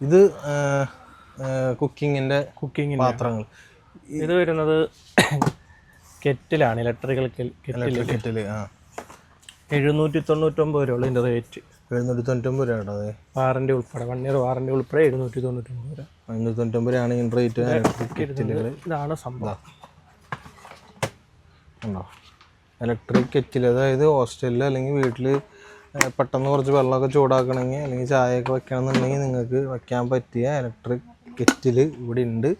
ഇത് കുക്കിങ്ങിന്റെ കുക്കിംഗ് പാത്രങ്ങൾ. ഇത് വരുന്നത് കെറ്റിലാണ് ഇലക്ട്രിക്കൽ കെറ്റിൽ ഇലക്ട്രിക് കെറ്റിൽ ആ. എഴുന്നൂറ്റി തൊണ്ണൂറ്റൊമ്പത് രൂപ ഇതിന്റെ റേറ്റ്. എഴുന്നൂറ്റി തൊണ്ണൂറ്റൊമ്പത് രൂപ അതെ? വാറണ്ടി ഉൾപ്പെടെ വൺ ഇയർ വാറണ്ടി ഉൾപ്പെടെ എഴുന്നൂറ്റി തൊണ്ണൂറ്റൊമ്പത് രൂപ എഴുന്നൂറ്റി തൊണ്ണൂറ്റൊമ്പത് രൂപയാണ് ഇതിന്റെ റേറ്റ് ഇലക്ട്രിക് കെറ്റിലുകൾ ഇതാണ് സംഭവം. ഉണ്ടോ? ഇലക്ട്രിക് കെറ്റിൽ അതായത് ഹോസ്റ്റലിൽ അല്ലെങ്കിൽ വീട്ടിൽ പെട്ടെന്ന് കുറച്ച് വെള്ളമൊക്കെ ചൂടാക്കണമെങ്കിൽ അല്ലെങ്കിൽ ചായയൊക്കെ വെക്കണമെന്നുണ്ടെങ്കിൽ നിങ്ങൾക്ക് വെക്കാൻ പറ്റിയ ഇലക്ട്രിക് കെറ്റിൽ ഇവിടെ ഉണ്ട്.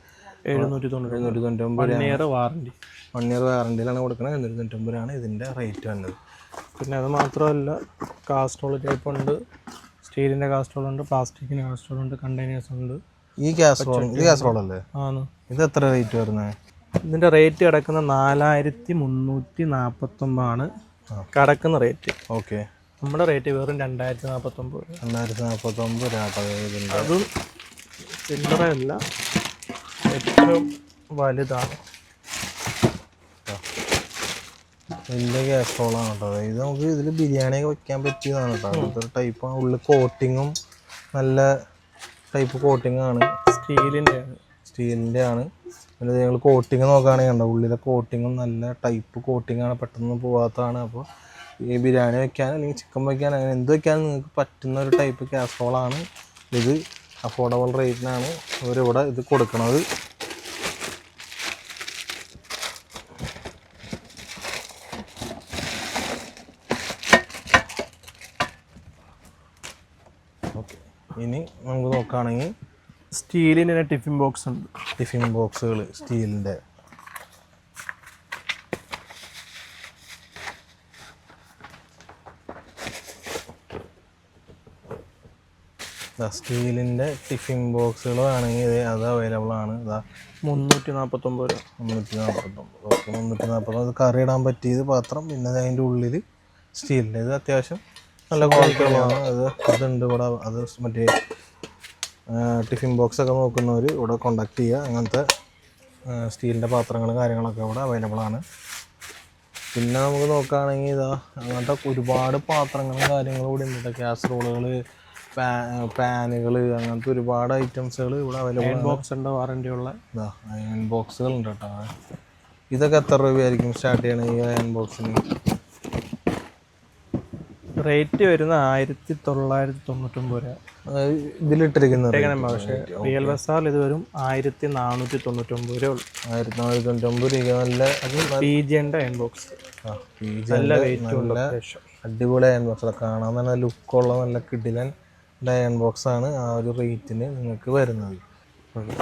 എഴുന്നൂറ്റി തൊണ്ണൂറ്റി എഴുന്നൂറ്റി തൊണ്ണൂറ്റൊമ്പത് one year warranty one year വാറണ്ടിയിലാണ് കൊടുക്കുന്നത് എഴുന്നൂറ്റി തൊണ്ണൂറ്റൊമ്പത് രൂപയാണ് ഇതിന്റെ റേറ്റ് വന്നത്. പിന്നെ അത് മാത്രമല്ല കാസ്ട്രോൾ ടൈപ്പ് ഉണ്ട്. സ്റ്റീലിന്റെ കാസ്ട്രോൾ ഉണ്ട് പ്ലാസ്റ്റിക്കിന്റെ കാസ്ട്രോൾ ഉണ്ട് കണ്ടെയ്നേഴ്സ് ഉണ്ട്. ഈ കാസ്ട്രോൾ ഇത് കാസ്ട്രോൾ അല്ലേ? ആണ്. ഇത് എത്ര റേറ്റ് വരുന്നത് ഇതിന്റെ റേറ്റ് കിടക്കുന്ന നാലായിരത്തി മുന്നൂറ്റി നാൽപ്പത്തൊമ്പതാണ് കിടക്കുന്ന റേറ്റ് ഓക്കെ. നമ്മുടെ റേറ്റ് വെറും രണ്ടായിരത്തി നാൽപ്പത്തൊമ്പത് രണ്ടായിരത്തി നാൽപ്പത്തൊമ്പത് രൂപ അതും ചില്ലറയല്ല ഏറ്റവും വലുതാണ്. വലിയ കാസറോളാണ് കേട്ടോ. ഇത് നമുക്ക് ഇതിൽ ബിരിയാണിയൊക്കെ വെക്കാൻ പറ്റിയതാണ് കേട്ടോ. ഇതൊരു ടൈപ്പ് ഉള്ളിൽ കോട്ടിങ്ങും നല്ല ടൈപ്പ് കോട്ടിംഗ് ആണ്. സ്റ്റീലിന്റെ ആണ് സ്റ്റീലിന്റെ ആണ് പിന്നെ നിങ്ങൾ കോട്ടിങ് നോക്കുകയാണെങ്കിൽ കണ്ടോ ഉള്ളിലെ കോട്ടിങ്ങും നല്ല ടൈപ്പ് കോട്ടിംഗ് ആണ്. പെട്ടെന്ന് പോവാത്തതാണ്. അപ്പോൾ ഈ ബിരിയാണി വെക്കാൻ അല്ലെങ്കിൽ ചിക്കൻ വെക്കാൻ അങ്ങനെ എന്ത് വെക്കാനും നിങ്ങൾക്ക് പറ്റുന്ന ഒരു ടൈപ്പ് കാസറോളാണ് ഇത് അഫോർഡബിൾ റേറ്റിനാണ് ഇവരിവിടെ ഇത് കൊടുക്കുന്നത് ഓക്കെ ഇനി നമുക്ക് നോക്കുകയാണെങ്കിൽ സ്റ്റീലിന്റെ ടിഫിൻ ബോക്സ് ഉണ്ട്. ടിഫിൻ ബോക്സുകൾ സ്റ്റീലിന്റെ. സ്റ്റീലിന്റെ ടിഫിൻ ബോക്സുകൾ വേണമെങ്കിൽ ഇത് അത് അവൈലബിൾ ആണ്. ഇതാ മുന്നൂറ്റി നാൽപ്പത്തൊമ്പത് രൂപ. മുന്നൂറ്റി നാൽപ്പത്തൊമ്പത് ഓക്കെ മുന്നൂറ്റി നാൽപ്പത്തൊമ്പത് കറി ഇടാൻ പറ്റിയത് പാത്രം പിന്നെ അതിന്റെ ഉള്ളിൽ സ്റ്റീലിന്റെ. ഇത് അത്യാവശ്യം നല്ല ക്വാളിറ്റി ഉള്ളതാണ്. അത് അതുണ്ട് ഇവിടെ. അത് മറ്റേ ടിഫിൻ ബോക്സ് ഒക്കെ നോക്കുന്നവർ ഇവിടെ കോണ്ടാക്ട് ചെയ്യുക. അങ്ങനത്തെ സ്റ്റീലിന്റെ പാത്രങ്ങളും കാര്യങ്ങളൊക്കെ ഇവിടെ അവൈലബിൾ ആണ്. പിന്നെ നമുക്ക് നോക്കുകയാണെങ്കിൽ ഇതാ അങ്ങനത്തെ ഒരുപാട് പാത്രങ്ങളും കാര്യങ്ങളും ഇവിടെ ഉണ്ട്. കാസറോളുകൾ പാനുകൾ അങ്ങനത്തെ ഒരുപാട് ഐറ്റംസുകൾ ഇവിടെ അവൈലബിൾ ബോക്സ് ഉണ്ട് വാറണ്ടി ഉള്ള. അയൺ ബോക്സുകൾ ഉണ്ട് കേട്ടോ. ഇതൊക്കെ എത്ര രൂപയായിരിക്കും സ്റ്റാർട്ട് ചെയ്യണ ഈ അയൺ ബോക്സിന് റേറ്റ് വരുന്ന ആയിരത്തി തൊള്ളായിരത്തി തൊണ്ണൂറ്റൊമ്പത് രൂപ. ഇതിലിട്ടിരിക്കുന്നത് പക്ഷേ റിയൽ ബസാറിൽ ഇത് വരും ആയിരത്തി നാനൂറ്റി തൊണ്ണൂറ്റൊമ്പത് രൂപ ഉള്ളു. ആയിരത്തി നാനൂറ്റി തൊണ്ണൂറ്റൊമ്പത് രൂപ. നല്ല പി ജിന്റെ അയൺ ബോക്സ് നല്ല വെയിറ്റ് ഉണ്ട് അടിപൊളി അയൺ ബോക്സ് കാണാൻ നല്ല ലുക്കുള്ള നല്ല കിടിലൻ അയൺ ബോക്സ് ആണ് ആ ഒരു റേറ്റിന് നിങ്ങൾക്ക് വരുന്നത്.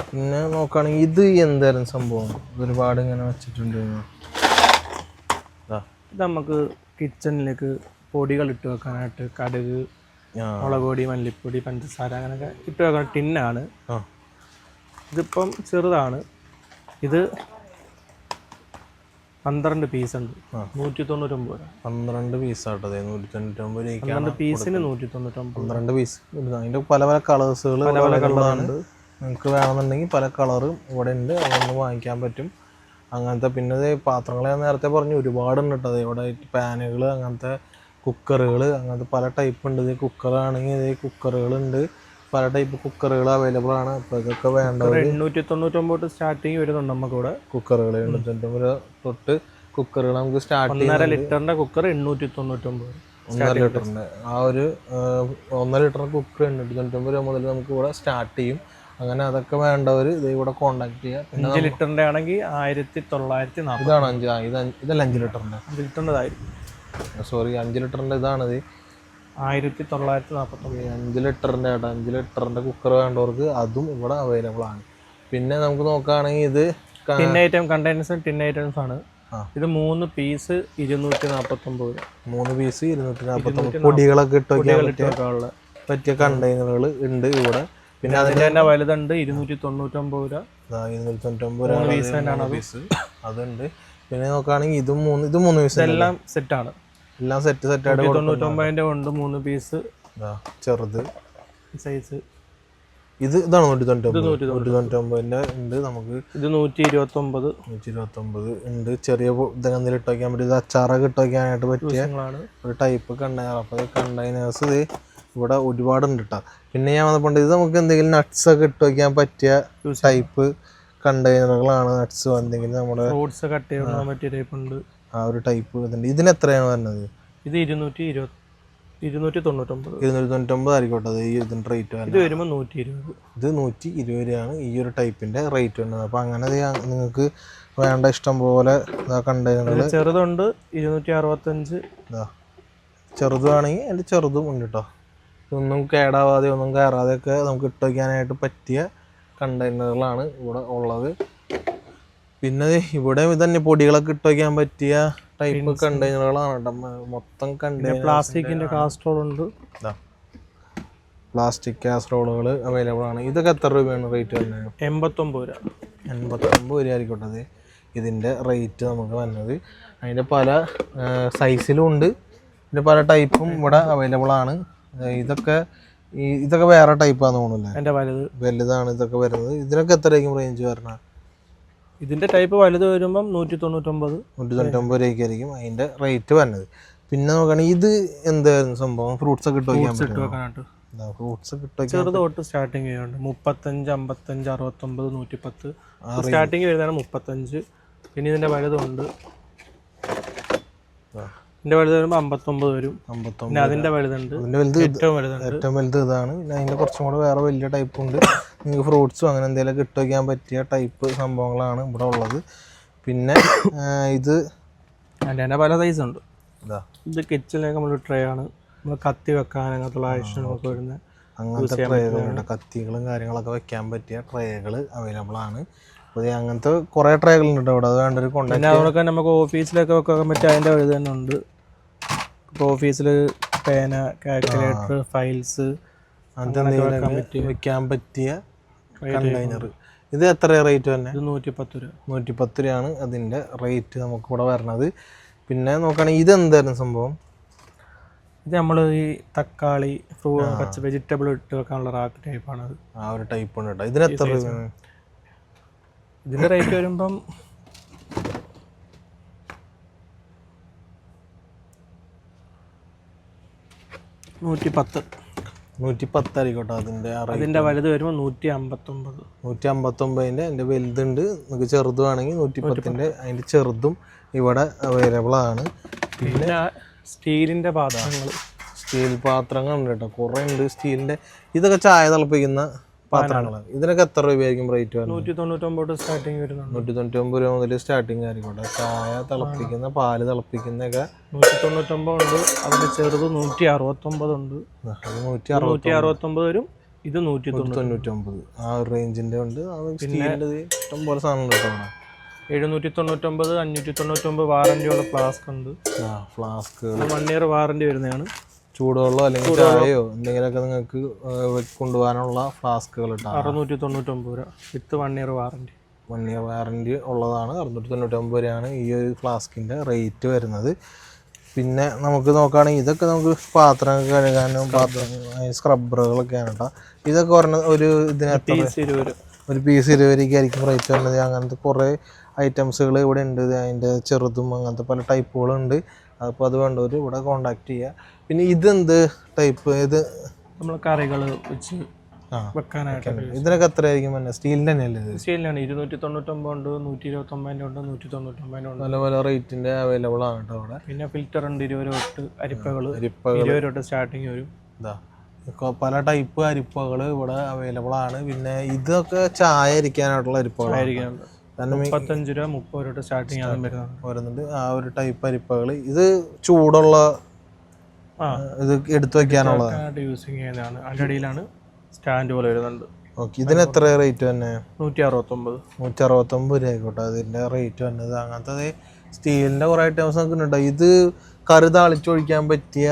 പിന്നെ നോക്കുകയാണെങ്കിൽ ഇത് എന്തായാലും സംഭവം. ഒരുപാട് ഇങ്ങനെ വെച്ചിട്ടുണ്ട്. ഇത് നമുക്ക് കിച്ചണിലേക്ക് പൊടികൾ ഇട്ട് വെക്കാനായിട്ട് കടുക് മുളക് പൊടി മല്ലിപ്പൊടി പഞ്ചസാര അങ്ങനെയൊക്കെ ഇട്ട് വെക്കാൻ ടിന്നാണ്. ഇതിപ്പം ചെറുതാണ്. ഇത് പന്ത്രണ്ട് പീസ് ഉണ്ട്. നൂറ്റി തൊണ്ണൂറ്റൊമ്പത് രൂപ പന്ത്രണ്ട് പീസാട്ടോ അതെ നൂറ്റി തൊണ്ണൂറ്റൊമ്പത് രൂപ പന്ത്രണ്ട് പീസിന് നൂറ്റി തൊണ്ണൂറ്റൊമ്പത് പന്ത്രണ്ട് പീസ് അതിന്റെ പല പല കളേഴ്സുകൾ പല പല കളറുണ്ട് നിങ്ങൾക്ക് വേണമെന്നുണ്ടെങ്കിൽ പല കളറും ഇവിടെ ഉണ്ട്. അതൊന്ന് വാങ്ങിക്കാൻ പറ്റും. അങ്ങനത്തെ പിന്നെ ഞാൻ നേരത്തെ പറഞ്ഞു ഒരുപാടുണ്ട് കേട്ടോ ഇവിടെ പാനുകൾ അങ്ങനത്തെ കുക്കറുകൾ അങ്ങനത്തെ പല ടൈപ്പ് ഉണ്ട്. ഇത് കുക്കറാണെങ്കിൽ ഇത് കുക്കറുകളുണ്ട് പല ടൈപ്പ് കുക്കറുകൾ അവൈലബിൾ ആണ്. അപ്പോൾ ഇതൊക്കെ വേണ്ട എണ്ണൂറ്റി തൊണ്ണൂറ്റൊമ്പത് സ്റ്റാർട്ടിങ് വരുന്നുണ്ട് നമുക്കിവിടെ കുക്കറുകൾ എണ്ണൂറ്റൊമ്പത് തൊട്ട് കുക്കറുകൾ നമുക്ക് സ്റ്റാർട്ട് ഒന്നര ലിറ്ററിന്റെ കുക്കർ എണ്ണൂറ്റി തൊണ്ണൂറ്റൊമ്പത് ഒന്നര ലിറ്ററിന്റെ ആ ഒരു ഒന്നര ലിറ്റർ കുക്കർ എണ്ണൂറ്റി തൊണ്ണൂറ്റൊമ്പത് രൂപ മുതൽ നമുക്ക് ഇവിടെ സ്റ്റാർട്ട് ചെയ്യും. അങ്ങനെ അതൊക്കെ വേണ്ടവർ ഇത് ഇവിടെ കോണ്ടാക്ട് ചെയ്യുക അഞ്ച് ലിറ്ററിന്റെ ആണെങ്കിൽ ആയിരത്തി തൊള്ളായിരത്തി നാൽപ്പത് ഇതാണ് അഞ്ച് ഇതല്ല അഞ്ച് ലിറ്ററിന്റെ അഞ്ച് ലിറ്ററിന്റെതായിരിക്കും സോറി അഞ്ച് ലിറ്ററിന്റെ ഇതാണിത് ആയിരത്തി തൊള്ളായിരത്തി നാൽപ്പത്തൊമ്പത് അഞ്ച് ലിറ്ററിന്റെ കേട്ടോ അഞ്ച് ലിറ്ററിന്റെ കുക്കർ വേണ്ടവർക്ക് അതും ഇവിടെ അവൈലബിൾ ആണ്. പിന്നെ നമുക്ക് നോക്കുകയാണെങ്കിൽ ഇത് tin item containers tin items ആണ്. ഇത് മൂന്ന് പീസ് ഇരുന്നൂറ്റി നാൽപ്പത്തൊമ്പത് മൂന്ന് പീസ് ഇരുന്നൂറ്റി നാൽപ്പത്തൊമ്പത് പൊടികളൊക്കെ ഇട്ട് വെക്കാനുള്ള പറ്റിയ കണ്ടെയ്നറുകൾ ഉണ്ട് ഇവിടെ. പിന്നെ അതിന്റെ തന്നെ വലുതുണ്ട് ഇരുന്നൂറ്റി തൊണ്ണൂറ്റൊമ്പത് രൂപ ഇരുന്നൂറ്റി തൊണ്ണൂറ്റൊമ്പത് രൂപ പീസ് അതുണ്ട്. പിന്നെ നോക്കുകയാണെങ്കിൽ ഇതും മൂന്ന് ഇത് മൂന്ന് പീസ് എല്ലാം സെറ്റാണ് എല്ലാം സെറ്റ് സെറ്റ് ആയിട്ട് കൊടുക്കും. തൊണ്ണൂറ്റൊമ്പതിന്റെ ഉണ്ട് മൂന്ന് പീസ് ചെറുത്. സൈസ് ഇത് ഇതാണ് നൂറ്റി തൊണ്ണൂറ്റി നൂറ്റി തൊണ്ണൂറ്റൊമ്പതിന്റെ ഉണ്ട് നമുക്ക്. ഇത് നൂറ്റി ഇരുപത്തി ഒമ്പത് നൂറ്റി ഇരുപത്തൊമ്പത് ഉണ്ട് ചെറിയ എന്തെങ്കിലും ഇട്ട് വയ്ക്കാൻ പറ്റും ഇത് അച്ചാറൊക്കെ ഇട്ട് വയ്ക്കാനായിട്ട് പറ്റിയ ഒരു ടൈപ്പ് കണ്ടെയ്നർ അപ്പോൾ ഈ കണ്ടെയ്നേഴ്സ് ഇത് ഇവിടെ ഒരുപാടുണ്ട് കേട്ടോ പിന്നെ ഞാൻ വന്നപ്പോൾ ഇത് നമുക്ക് എന്തെങ്കിലും നട്ട്സ് ഒക്കെ ഇട്ട് വയ്ക്കാൻ പറ്റിയ ടൈപ്പ് കണ്ടെയ്നറുകളാണ് നട്ട്സ് എന്തെങ്കിലും നമ്മുടെ ഫ്രൂട്ട്സ് കട്ട് ചെയ്യാൻ പറ്റിയ ടൈപ്പ് ഉണ്ട്. ആ ഒരു ടൈപ്പ് ഇതുണ്ട് ഇതിന് എത്രയാണ് വരുന്നത്? ഇത് ഇരുന്നൂറ്റി ഇരുപത് ഇരുന്നൂറ്റി തൊണ്ണൂറ്റൊമ്പത്. ഇരുന്നൂറ്റി തൊണ്ണൂറ്റൊമ്പത് ആയിക്കോട്ടെ അത് ഈ ഇതിന്റെ റേറ്റ് വരുന്നത്. ഇത് വരുമ്പോൾ നൂറ്റി ഇരുപത് ഇത് നൂറ്റി ഇരുപത് രൂപയാണ് ഈ ഒരു ടൈപ്പിന്റെ റേറ്റ് വരുന്നത്. അപ്പോൾ അങ്ങനെ നിങ്ങൾക്ക് വേണ്ട ഇഷ്ടം പോലെ കണ്ടെയ്നറുകൾ ഇത് ചെറുതുണ്ട് ഇരുന്നൂറ്റി അറുപത്തഞ്ച് ഇതാ. ചെറുതാണെങ്കിൽ അതിന്റെ ചെറുതും ഉണ്ട് കേട്ടോ ഇതൊന്നും കേടാവാതെ ഒന്നും കയറാതെയൊക്കെ നമുക്ക് ഇട്ട് വയ്ക്കാനായിട്ട് പറ്റിയ കണ്ടെയ്നറുകളാണ് ഇവിടെ ഉള്ളത്. പിന്നെ ഇവിടെ തന്നെ പൊടികളൊക്കെ ഇട്ട് വയ്ക്കാൻ പറ്റിയ ടൈപ്പ് കണ്ടെയ്നറുകളാണ് കേട്ടോ. മൊത്തം കണ്ടെയ്നർ പ്ലാസ്റ്റിക്കിന്റെ കാസ്ട്രോൾ ഉണ്ട്. പ്ലാസ്റ്റിക് കാസറോളുകൾ അവൈലബിൾ ആണ്. ഇതൊക്കെ എത്ര രൂപയാണ് റേറ്റ് വരുന്നത്? എൺപത്തൊമ്പത് രൂപ. എൺപത്തൊമ്പത് രൂപ ആയിരിക്കട്ടെ അത് ഇതിന്റെ റേറ്റ് നമുക്ക് വന്നത്. അതിന്റെ പല സൈസിലും ഉണ്ട്. ഇതിന്റെ പല ടൈപ്പും ഇവിടെ അവൈലബിൾ ആണ്. ഇതൊക്കെ ഇതൊക്കെ വേറെ ടൈപ്പാന്ന് തോന്നുന്നില്ല എന്റെ വലുത്. വലുതാണ് ഇതൊക്കെ വരുന്നത്. ഇതിനൊക്കെ എത്രയായിരിക്കും റേഞ്ച് വരണം? ഇതിന്റെ ടൈപ്പ് വലുത് വരുമ്പം നൂറ്റി തൊണ്ണൂറ്റൊമ്പത് നൂറ്റി തൊണ്ണൂറ്റൊമ്പത് രൂപയ്ക്കായിരിക്കും അതിന്റെ റേറ്റ് വരുന്നത്. പിന്നെ നോക്കുകയാണെങ്കിൽ ഇത് എന്തായിരുന്നു സംഭവം? ഫ്രൂട്ട്സ് ഒക്കെ ഇട്ട് വെക്കാനായിട്ട്. ഫ്രൂട്ട്സ് ചെറുത് തൊട്ട് സ്റ്റാർട്ടിങ് ചെയ്യുന്നുണ്ട്. മുപ്പത്തഞ്ച് അമ്പത്തഞ്ച് അറുപത്തൊമ്പത് നൂറ്റിപ്പത്ത്. സ്റ്റാർട്ടിങ് വരുന്നതാണ് മുപ്പത്തഞ്ച്. പിന്നെ ഇതിന്റെ വലുതുണ്ട്. ഇതിന്റെ വലുത് വരുമ്പോൾ അമ്പത്തൊമ്പത് വരും. അമ്പത്തൊമ്പത് അതിന്റെ വലുതുണ്ട്. അതിന്റെ വലുത് ഏറ്റവും വലുതുണ്ട്. ഏറ്റവും വലുത് ഇതാണ്. പിന്നെ അതിന്റെ കുറച്ചും കൂടെ വേറെ വലിയ ടൈപ്പ് ഉണ്ട്. നിങ്ങൾക്ക് ഫ്രൂട്ട്സും അങ്ങനെ എന്തെങ്കിലും ഇട്ട് വയ്ക്കാൻ പറ്റിയ ടൈപ്പ് സംഭവങ്ങളാണ് ഇവിടെ ഉള്ളത്. പിന്നെ ഇത് അതിന്റെ തന്നെ പല സൈസ് ഉണ്ട്. ഇതാ. കിച്ചണിലേക്ക് നമ്മൾ ട്രേ ആണ്. നമ്മൾ കത്തി വെക്കാൻ അങ്ങനത്തുള്ള ആവശ്യങ്ങളൊക്കെ വരുന്ന അങ്ങനത്തെ ട്രേകളുണ്ട് കത്തികളും കാര്യങ്ങളൊക്കെ വെക്കാൻ പറ്റിയ ട്രേകൾ അവൈലബിൾ ആണ്. അപ്പോൾ അങ്ങനത്തെ കുറേ ട്രേകളുണ്ട് അവിടെ അത് വേണ്ടൊരു അതുകൊണ്ടൊക്കെ നമുക്ക് ഓഫീസിലൊക്കെ വെക്കാൻ പറ്റിയ അതിന്റെ വഴി തന്നെ ഉണ്ട്. ഇപ്പോൾ ഓഫീസിൽ പേന കാൽക്കുലേറ്റർ ഫയൽസ് വെക്കാൻ പറ്റിയ കണ്ടെയ്നർ ഇത് എത്ര റേറ്റ് തന്നെ നൂറ്റി പത്ത് രൂപ. നൂറ്റി പത്ത് രൂപയാണ് അതിന്റെ റേറ്റ് നമുക്ക് ഇവിടെ വരണത്. പിന്നെ നോക്കുകയാണെങ്കിൽ ഇത് എന്തായിരുന്നു സംഭവം? ഇത് നമ്മൾ ഈ തക്കാളി ഫ്രൂ പച്ച വെജിറ്റബിൾ ഇട്ട് വെക്കാനുള്ള റാക്ക് ടൈപ്പാണ് ആ ഒരു ടൈപ്പ് ഉണ്ട് കേട്ടോ ഇതിന് എത്ര ഇതിന്റെ റേറ്റ് വരുമ്പം നൂറ്റി പത്ത് നൂറ്റി പത്തായിരിക്കോട്ടെ അതിന്റെ അതിന്റെ അതിന്റെ വലുത് വരുമ്പോൾ നൂറ്റി അമ്പത്തൊമ്പത് നൂറ്റി അമ്പത്തൊമ്പതിന്റെ എന്റെ വലുതുണ്ട്. നിങ്ങൾക്ക് ചെറുതുവാണെങ്കിൽ നൂറ്റി പത്തിന്റെ അതിന്റെ ചെറുതും ഇവിടെ അവൈലബിൾ ആണ്. പിന്നെ സ്റ്റീലിന്റെ പാത്രങ്ങൾ. സ്റ്റീൽ പാത്രങ്ങളുണ്ട് കേട്ടോ. കുറേ ഉണ്ട്. സ്റ്റീലിന്റെ ഇതൊക്കെ ചായ തിളപ്പിക്കുന്ന പാത്രങ്ങളാണ് ഇതിനൊക്കെ എത്ര രൂപയായിരിക്കും റേറ്റ് നൂറ്റി തൊണ്ണൂറ്റൊമ്പത് സ്റ്റാർട്ടിങ് വരുന്നത് നൂറ്റി തൊണ്ണൂറ്റൊമ്പത് രൂപ മുതൽ സ്റ്റാർട്ടിങ് ആയിരിക്കോട്ടെ ചായ തിളപ്പിക്കുന്ന പാൽ തിളപ്പിക്കുന്നൊക്കെ. നൂറ്റി തൊണ്ണൂറ്റൊമ്പത് ഉണ്ട് ചെറുത് നൂറ്റി അറുപത്തൊമ്പത് ഉണ്ട് നൂറ്റി നൂറ്റി അറുപത്തൊമ്പത് വരും. ഇത് നൂറ്റി തൊണ്ണൂറ്റി തൊണ്ണൂറ്റൊമ്പത് ആ ഒരു റേഞ്ചിന്റെ ഉണ്ട്. പിന്നെ സ്റ്റീലിന്റെ ഇഷ്ടം പോലെ സാധനം ഉണ്ട് കേട്ടോ അവിടെ. എഴുന്നൂറ്റി തൊണ്ണൂറ്റൊമ്പത് അഞ്ഞൂറ്റി തൊണ്ണൂറ്റൊമ്പത് വാറന്റിയുള്ള ഫ്ലാസ്ക് ഉണ്ട്. ആ ഫ്ലാസ്കുകൾ വൺ ഇയർ വാറന്റി വരുന്നതാണ്. ചൂടുവെള്ളം അല്ലെങ്കിൽ ചായയോ എന്തെങ്കിലുമൊക്കെ നിങ്ങൾക്ക് കൊണ്ടുപോകാനുള്ള ഫ്ലാസ്കുകൾ അറുന്നൂറ്റി തൊണ്ണൂറ്റൊമ്പത് രൂപ. With one year warranty one year warranty ഉള്ളതാണ്. അറുന്നൂറ്റി തൊണ്ണൂറ്റൊമ്പത് രൂപയാണ് ഈ ഒരു ഫ്ലാസ്കിന്റെ റേറ്റ് വരുന്നത്. പിന്നെ നമുക്ക് നോക്കുകയാണെങ്കിൽ ഇതൊക്കെ നമുക്ക് പാത്രം കഴുകാനും പാത്രം സ്ക്രബ്ബറുകളൊക്കെയാണ് കേട്ടോ. ഇതൊക്കെ പറഞ്ഞ ഒരു ഇതിന് എത്ര പീസ് ഇരുപത് രൂപ. ഒരു പീസ് ഇരുപത് രൂപയ്ക്കായിരിക്കും റേറ്റ് വരുന്നത്. അങ്ങനത്തെ കുറേ ഐറ്റംസുകൾ ഇവിടെ ഉണ്ട്. അതിന്റെ ചെറുതും അങ്ങനത്തെ പല ടൈപ്പുകളുണ്ട് അപ്പോൾ അത് വേണ്ടവർ ഇവിടെ കോണ്ടാക്ട് ചെയ്യുക പിന്നെ ഇതെന്ത് ടൈപ്പ് ഇത് നമ്മൾ കറികൾ വെച്ച് വെക്കാനായിട്ട് ഇതിനൊക്കെ എത്രയായിരിക്കും പിന്നെ സ്റ്റീലിന്റെ തന്നെയല്ലേ ഇത്? സ്റ്റീലിനാണ്. ഇരുന്നൂറ്റി തൊണ്ണൂറ്റൊമ്പത് ഉണ്ട് നൂറ്റി ഇരുപത്തൊമ്പതിന്റെ ഉണ്ട് നൂറ്റി തൊണ്ണൂറ്റൊമ്പതിന്റെ ഉണ്ട്. പല പല റേറ്റിന്റെ അവൈലബിൾ ആണ് കേട്ടോ അവിടെ. പിന്നെ ഫിൽറ്റർ ഉണ്ട് ഇരുപത് രൂപ തൊട്ട് അരിപ്പകൾ അരിപ്പകൾ ഇരുപത് രൂപ തൊട്ട് സ്റ്റാർട്ടിങ് വരും. ഇതാ. പല ടൈപ്പ് അരിപ്പകൾ ഇവിടെ അവൈലബിൾ ആണ്. പിന്നെ ഇതൊക്കെ ചായ കാരണം ഈ മുപ്പത്തഞ്ച് രൂപ മുപ്പത് രൂപ സ്റ്റാർട്ടിങ് ആണ് വരുന്നത്. വരുന്നുണ്ട്. ആ ഒരു ടൈപ്പ് അരിപ്പകൾ ഇത് ചൂടുള്ള ഇത് എടുത്തു വെക്കാനുള്ള യൂസിങ് ചെയ്യുന്നതാണ് അതിന്റെ അടിയിലാണ് സ്റ്റാൻഡ് പോലെ വരുന്നുണ്ട്. ഓക്കെ ഇതിന് എത്ര റേറ്റ് തന്നെ? നൂറ്റി അറുപത്തൊമ്പത് നൂറ്റി അറുപത്തൊമ്പത് രൂപ ആയിക്കോട്ടെ. അതിന്റെ റേറ്റ് വന്നത്. അങ്ങനത്തെ സ്റ്റീലിന്റെ കുറേ ഐറ്റംസ് നമുക്ക് ഉണ്ട്. ഇത് കറി താളിച്ചൊഴിക്കാൻ പറ്റിയ